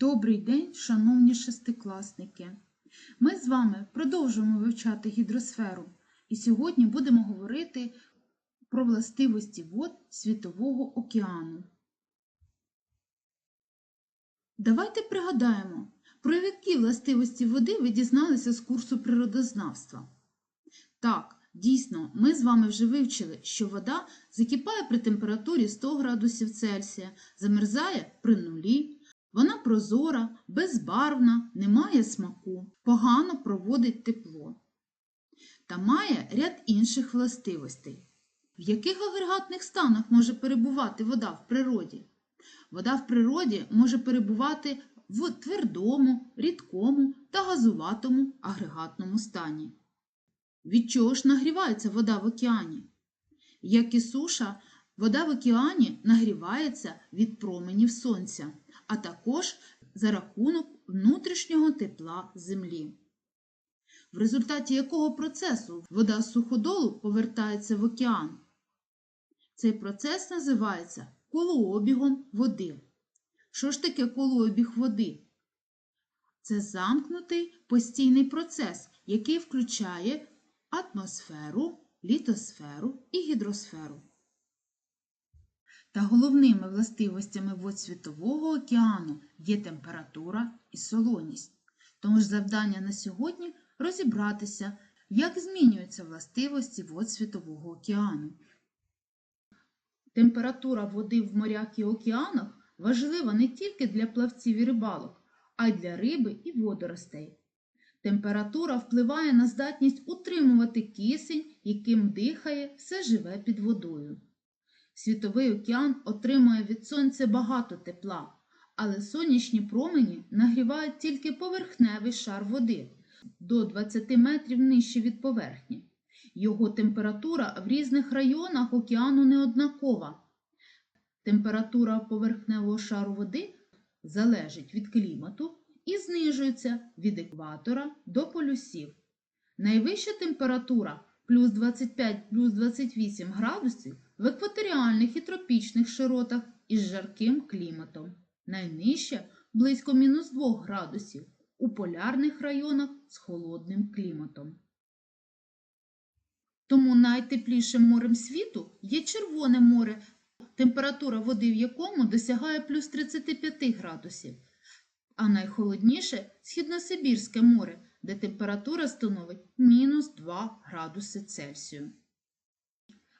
Добрий день, шановні шестикласники! Ми з вами продовжуємо вивчати гідросферу і сьогодні будемо говорити про властивості вод Світового океану. Давайте пригадаємо, про які властивості води ви дізналися з курсу природознавства. Так, дійсно, ми з вами вже вивчили, що вода закипає при температурі 100 градусів Цельсія, замерзає при нулі. Вона прозора, безбарвна, не має смаку, погано проводить тепло та має ряд інших властивостей. В яких агрегатних станах може перебувати вода в природі? Вода в природі може перебувати в твердому, рідкому та газуватому агрегатному стані. Від чого ж нагрівається вода в океані? Як і суша, вода в океані нагрівається від променів сонця, а також за рахунок внутрішнього тепла землі. В результаті якого процесу вода з суходолу повертається в океан? Цей процес називається колообігом води. Що ж таке колообіг води? Це замкнутий постійний процес, який включає атмосферу, літосферу і гідросферу. Та головними властивостями вод Світового океану є температура і солоність. Тому ж завдання на сьогодні розібратися, як змінюються властивості вод Світового океану. Температура води в морях і океанах важлива не тільки для плавців і рибалок, а й для риби і водоростей. Температура впливає на здатність утримувати кисень, яким дихає все живе під водою. Світовий океан отримує від сонця багато тепла, але сонячні промені нагрівають тільки поверхневий шар води до 20 метрів нижче від поверхні. Його температура в різних районах океану неоднакова. Температура поверхневого шару води залежить від клімату і знижується від екватора до полюсів. Найвища температура плюс 25 плюс 28 градусів в екваторіальних і тропічних широтах із жарким кліматом. Найнижча близько мінус 2 градусів у полярних районах з холодним кліматом. Тому найтеплішим морем світу є Червоне море, температура води в якому досягає плюс 35 градусів, а найхолодніше Східносибірське море, де температура становить мінус 2 градуси Цельсію.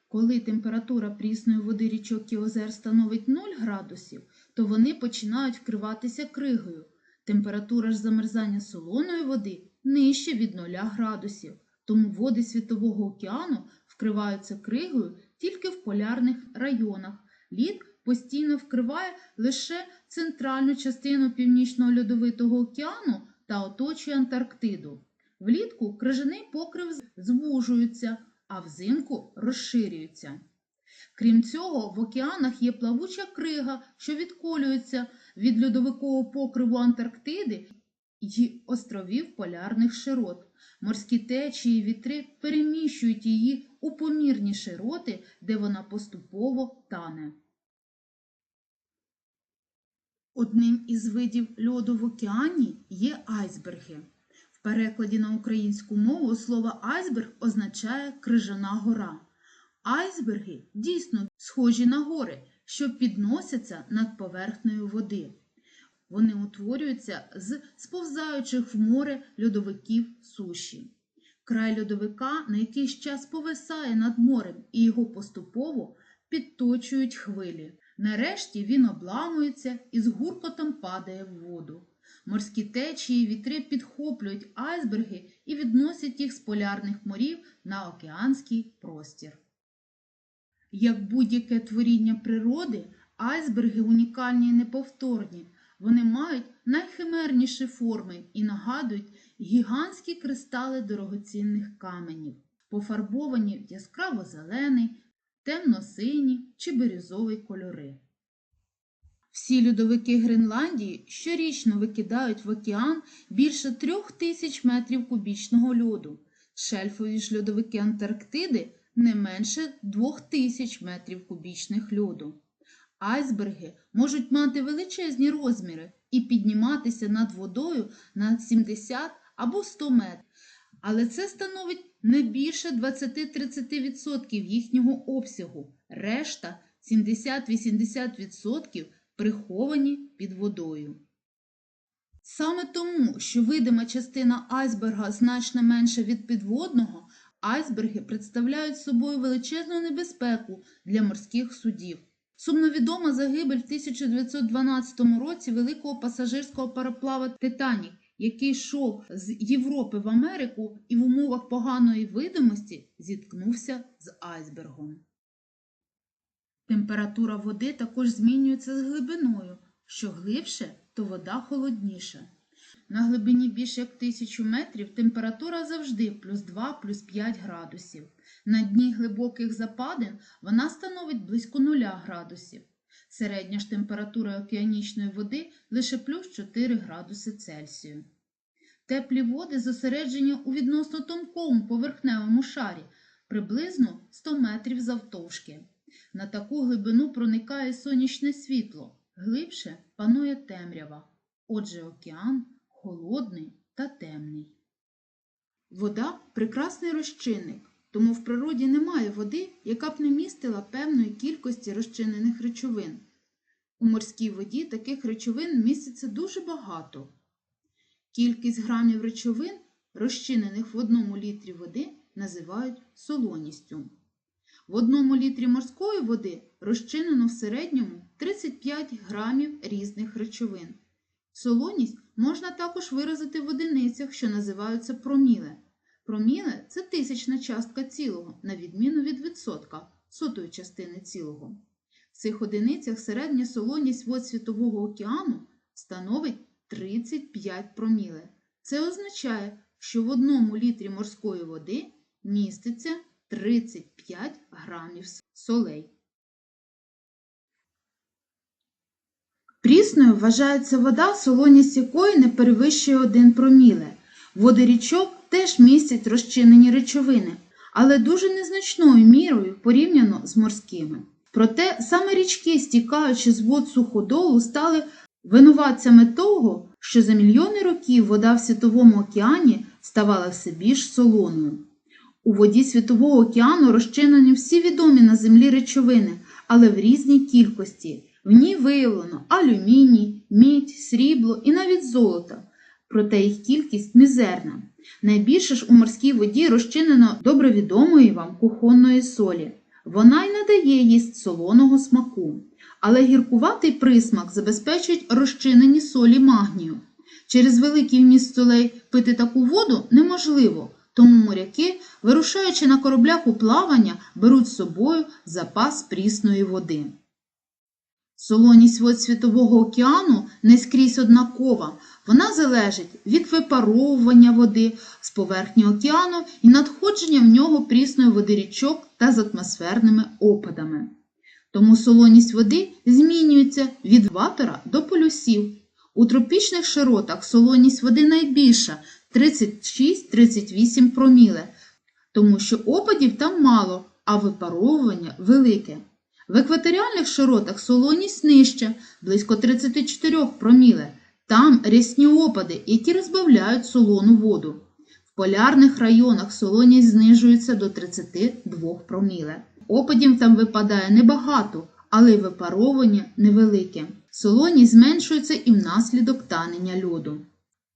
Коли температура прісної води річок і озер становить 0 градусів, то вони починають вкриватися кригою. Температура ж замерзання солоної води нижче від 0 градусів, тому води Світового океану вкриваються кригою тільки в полярних районах. Лід постійно вкриває лише центральну частину Північного льодовитого океану та оточує Антарктиду. Влітку крижаний покрив звужується, а взимку розширюється. Крім цього, в океанах є плавуча крига, що відколюється від льодовикового покриву Антарктиди й островів полярних широт. Морські течії і вітри переміщують її у помірні широти, де вона поступово тане. Одним із видів льоду в океані є айсберги. В перекладі на українську мову слово айсберг означає крижана гора. Айсберги дійсно схожі на гори, що підносяться над поверхнею води. Вони утворюються з сповзаючих в море льодовиків суші. Край льодовика на якийсь час повисає над морем і його поступово підточують хвилі. Нарешті він обламується і з гуркотом падає в воду. Морські течії вітри підхоплюють айсберги і відносять їх з полярних морів на океанський простір. Як будь-яке творіння природи, айсберги унікальні і неповторні. Вони мають найхимерніші форми і нагадують гігантські кристали дорогоцінних каменів, пофарбовані в яскраво-зелений, темно-синій чи бірюзовий кольори. Всі льодовики Гренландії щорічно викидають в океан більше трьох тисяч метрів кубічного льоду. Шельфові ж льодовики Антарктиди не менше двох тисяч метрів кубічних льоду. Айсберги можуть мати величезні розміри і підніматися над водою на 70 або 100 метрів. Але це становить не більше 20-30% їхнього обсягу. Решта 70-80% приховані під водою. Саме тому, що видима частина айсберга значно менша від підводного, айсберги представляють собою величезну небезпеку для морських судів. Сумновідома загибель в 1912 році великого пасажирського пароплава Титанік, який йшов з Європи в Америку і в умовах поганої видимості зіткнувся з айсбергом. Температура води також змінюється з глибиною. Що глибше, то вода холодніша. На глибині більше як тисячу метрів температура завжди плюс 2 плюс 5 градусів. На дні глибоких западин вона становить близько 0 градусів. Середня ж температура океанічної води лише плюс 4 градуси Цельсію. Теплі води зосереджені у відносно тонкому поверхневому шарі, приблизно 100 метрів завтовшки. На таку глибину проникає сонячне світло, глибше панує темрява. Отже, океан холодний та темний. Вода прекрасний розчинник, тому в природі немає води, яка б не містила певної кількості розчинених речовин. У морській воді таких речовин міститься дуже багато. Кількість грамів речовин, розчинених в одному літрі води, називають солоністю. В одному літрі морської води розчинено в середньому 35 грамів різних речовин. Солоність можна також виразити в одиницях, що називаються проміле. Проміле – це тисячна частка цілого, на відміну від відсотка, сотої частини цілого. В цих одиницях середня солоність вод Світового океану становить 35 проміле. Це означає, що в одному літрі морської води міститься 35 грамів солей. Прісною вважається вода, солоність якої не перевищує 1 проміле. Води річок теж містять розчинені речовини, але дуже незначною мірою порівняно з морськими. Проте саме річки, стікаючи з вод суходолу, стали винуватцями того, що за мільйони років вода в Світовому океані ставала все більш солоною. У воді Світового океану розчинені всі відомі на землі речовини, але в різній кількості. В ній виявлено алюміній, мідь, срібло і навіть золото, проте їх кількість мізерна. Найбільше ж у морській воді розчинено добре відомої вам кухонної солі. Вона й надає їй солоного смаку, але гіркуватий присмак забезпечують розчинені солі магнію. Через великий вміст солей пити таку воду неможливо, тому моряки, вирушаючи на кораблях у плавання, беруть з собою запас прісної води. Солоність вод Світового океану не скрізь однакова. Вона залежить від випаровування води з поверхні океану і надходження в нього прісної води річок та з атмосферними опадами. Тому солоність води змінюється від ватора до полюсів. У тропічних широтах солоність води найбільша 36-38 проміле, тому що опадів там мало, а випаровування велике. В екваторіальних широтах солоність нижча, близько 34 проміле. Там рясні опади, які розбавляють солону воду. В полярних районах солоність знижується до 32 проміле. Опадів там випадає небагато, але випаровування невелике. Солоність зменшується і внаслідок танення льоду.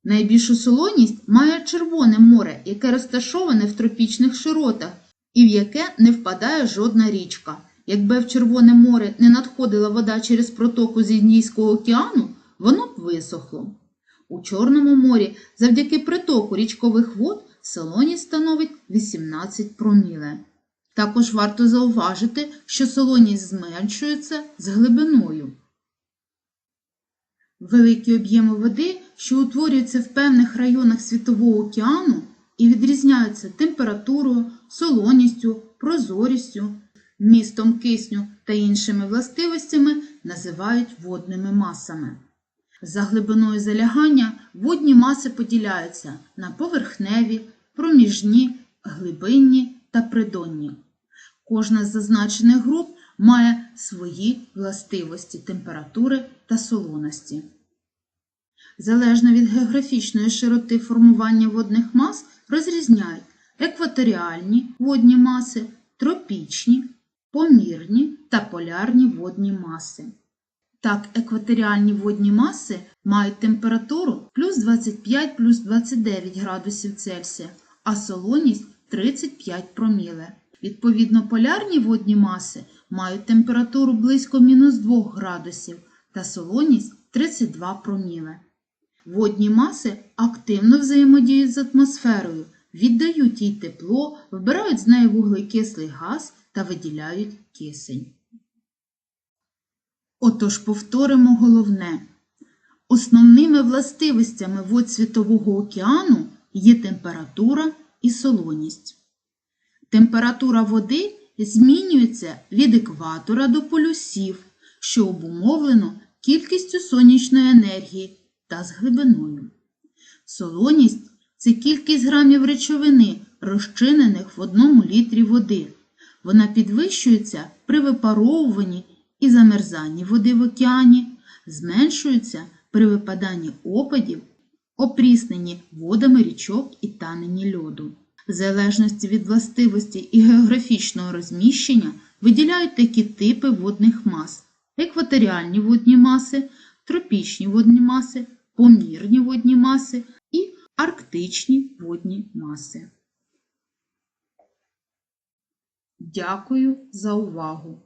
Найбільшу солоність має Червоне море, яке розташоване в тропічних широтах і в яке не впадає жодна річка. Якби в Червоне море не надходила вода через протоку з Індійського океану, воно б висохло. У Чорному морі завдяки притоку річкових вод солоність становить 18 проміле. Також варто зауважити, що солоність зменшується з глибиною. Великі об'єми води, що утворюються в певних районах Світового океану і відрізняються температурою, солоністю, прозорістю, містом кисню та іншими властивостями, називають водними масами. За глибиною залягання водні маси поділяються на поверхневі, проміжні, глибинні та придонні. Кожна з зазначених груп має свої властивості температури та солоності. Залежно від географічної широти формування водних мас розрізняють екваторіальні водні маси, тропічні, помірні та полярні водні маси. Так, екваторіальні водні маси мають температуру плюс 25 плюс 29 градусів Цельсія, а солоність 35 проміле. Відповідно, полярні водні маси мають температуру близько мінус 2 градусів та солоність 32 проміле. Водні маси активно взаємодіють з атмосферою, віддають їй тепло, вбирають з неї вуглекислий газ та виділяють кисень. Отож повторимо головне. Основними властивостями вод Світового океану є температура і солоність. Температура води змінюється від екватора до полюсів, що обумовлено кількістю сонячної енергії та з глибиною. Солоність це кількість грамів речовини, розчинених в одному літрі води. Вона підвищується при випаровуванні і замерзанні води в океані, зменшується при випаданні опадів, опрісненні водами річок і таненні льоду. В залежності від властивості і географічного розміщення виділяють такі типи водних мас: екваторіальні водні маси, тропічні водні маси, помірні водні маси і арктичні водні маси. Дякую за увагу!